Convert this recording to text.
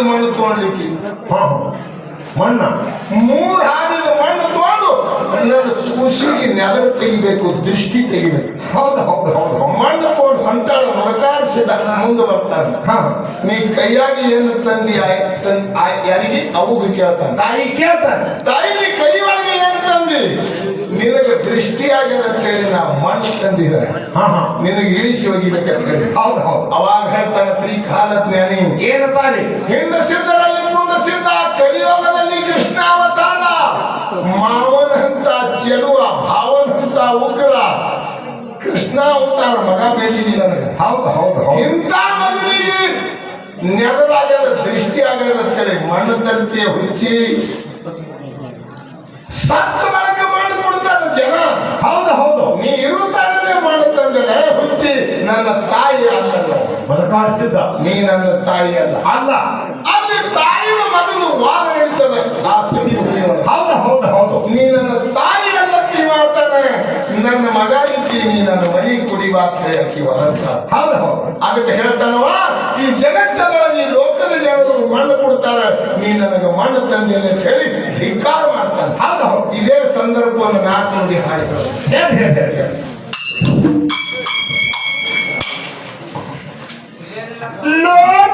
ಹಾದಿದ ಮಣ್ಣು ತೊಗೊಳ್ಲಿಕ್ಕೆ ಹಾ. ಮಣ್ಣ. ಮೂರು ಹಾದಿದ ಮಣ್ಣು ತಗೊಂಡು ನನ್ನ ಖುಷಿಗೆ ನೆಲರು ತೆಗಿಬೇಕು ದೃಷ್ಟಿ ತೆಗಿಬೇಕು. ಹೌದು ಹೌದು ಹೌದು ಮಣ್ಣು ತಗೊಂಡು ಹೊಂಟಾಳ ಮರಕಾರಿಸಿದ ಮುಂದೆ ಬರ್ತಾನೆ. ಹಾ. ನೀ ಕೈಯಾಗಿ ಏನು ತಂದಿ ಯಾರಿಗೆ? ಅವುಗೆ ಕೇಳ್ತಾನೆ. ತಾಯಿ ಕೇಳ್ತಾನೆ. ತಾಯಿ ಕೈ ಒಳಗೆ ದೃಷ್ಟಿಯಾಗಿದೆ ಅಂತ ಹೇಳಿ ನಾ ಮಣ್ಣು ತಂದಿದ್ದಾರೆ. ನಿನಗೆ ಇಳಿಸಿ ಒಗಿಬೇಕಂತ ಹೇಳಿ. ಹೌದು ಹೌದು. ಅವಾಗ ಹೇಳ್ತಾನೆ ತ್ರಿಕಾಲ ಜ್ಞಾನಿ. ಏನು ತಾಯಿ ಹಿಂದ ಸಿದ್ಧರಲ್ಲಿ ಮುಂದ ಸಿದ್ಧ ಕಲಿಯೋಗದಲ್ಲಿ ಕೃಷ್ಣ ಅವತಾರ ಮಾವನಂತ ಚೆಲುವ ಭಾವನಂತ ಉಗ್ರ. ಕೃಷ್ಣ ಅವತಾರ ಮಗ ಬೇಕಿದ್ದೀನಿ ನನಗೆ. ಹೌದು ಹೌದು ಇಂಥ ಮಗನಿಗೆ ನೆಲದಾಗ್ಯದ ದೃಷ್ಟಿ ಆಗದ ಕೇಳಿ ಹೇಳಿ ಮಣ್ಣು ತರ್ತಿಯ ಹುಚ್ಚಿ ಸತ್ತ ನನ್ನ ತಾಯಿ ಅಲ್ಲ ಬದುಕಾಡಿಸಿದ್ದ ನೀ ನನ್ನ ತಾಯಿ ಅಲ್ಲ. ಅಲ್ಲ. ಅಲ್ಲಿ ತಾಯಿನ ಮೊದಲು ವಾದ ನಡೀತದೆ. ಆ ಹೌದು ಹೌದು ಹೌದು. ನೀ ನನ್ನ ತಾಯಿ ಅಂತ ಮಾಡ್ತಾನೆ ನನ್ನ ಮಗ ನೀ ನನ್ನ ಮನೆ ಕುಡಿವಾ ಅಂತ ಹೇಳಕ್ಕೆ ವರಂತ ಹೌದು ಹೌದು. ಅದಕ್ಕೆ ಹೇಳ್ತಾನವ ಈ ಜಗತ್ತದೊಳಗೆ ಈ ಲೋಕದ ಜನರು ಮಣ್ಣು ಕೊಡ್ತಾರೆ. ನೀ ನನಗೆ ಮಣ್ಣು ತಂದಿಲ್ಲ ಅಂತ ಹೇಳಿ ಧಿಕ್ಕಾರ ಮಾಡ್ತಾನೆ. ಹೌದು ಇದೇ ಸಂದರ್ಭವನ್ನು ನಾಲ್ಕು ನುಡಿ ಹಾಡಿದರು. লোক